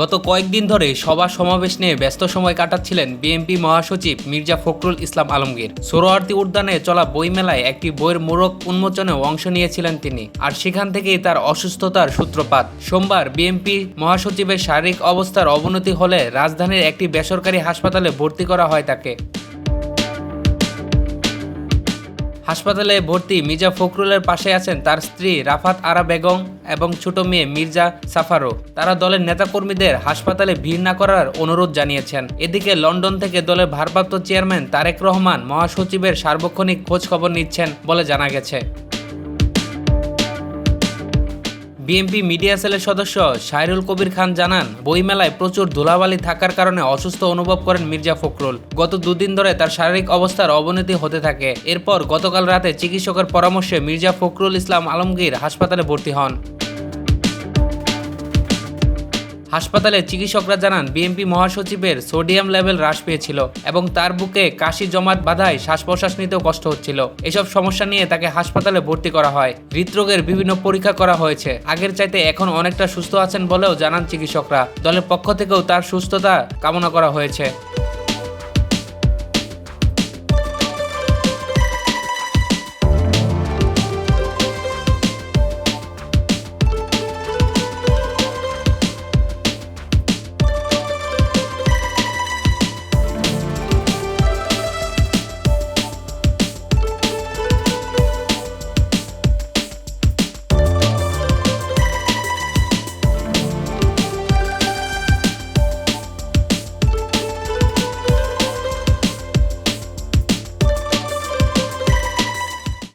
গত কয়েকদিন ধরে সভা সমাবেশ নিয়ে ব্যস্ত সময় কাটাচ্ছিলেন বিএনপি মহাসচিব মির্জা ফখরুল ইসলাম আলমগীর। সোহরাওয়ার্দী উদ্যানে চলা বইমেলায় একটি বইয়ের মোড়ক উন্মোচনে অংশ নিয়েছিলেন তিনি, আর সেখান থেকেই তার অসুস্থতার সূত্রপাত। সোমবার বিএনপি মহাসচিবের শারীরিক অবস্থার অবনতি হলে রাজধানীর একটি বেসরকারি হাসপাতালে ভর্তি করা হয় তাকে। হাসপাতালে ভর্তি মির্জা ফখরুলের পাশে আছেন তার স্ত্রী রাফাত আরা বেগম এবং ছোট মেয়ে মির্জা সাফারো। তারা দলের নেতাকর্মীদের হাসপাতালে ভিড় না করার অনুরোধ জানিয়েছেন। এদিকে লন্ডন থেকে দলের ভারপ্রাপ্ত চেয়ারম্যান তারেক রহমান মহাসচিবের সার্বক্ষণিক খোঁজ খবর নিচ্ছেন বলে জানা গেছে। বিএনপি মিডিয়া সেলের সদস্য সাইরুল কবির খান জানান, বইমেলায় প্রচুর ধুলাবালি থাকার কারণে অসুস্থ অনুভব করেন মির্জা ফখরুল। গত দুদিন ধরে তার শারীরিক অবস্থার অবনতি হতে থাকে। এরপর গতকাল রাতে চিকিৎসকের পরামর্শে মির্জা ফখরুল ইসলাম আলমগীর হাসপাতালে ভর্তি হন। হাসপাতালে চিকিৎসকরা জানান, বিএনপি মহাসচিবের সোডিয়াম লেভেল হ্রাস পেয়েছিল এবং তার বুকে কাশি জমাট বাধায় শ্বাস প্রশ্বাস নিতেও কষ্ট হচ্ছিল। এসব সমস্যা নিয়ে তাকে হাসপাতালে ভর্তি করা হয়। হৃদরোগের বিভিন্ন পরীক্ষা করা হয়েছে। আগের চাইতে এখন অনেকটা সুস্থ আছেন বলেও জানান চিকিৎসকরা। দলের পক্ষ থেকেও তার সুস্থতা কামনা করা হয়েছে।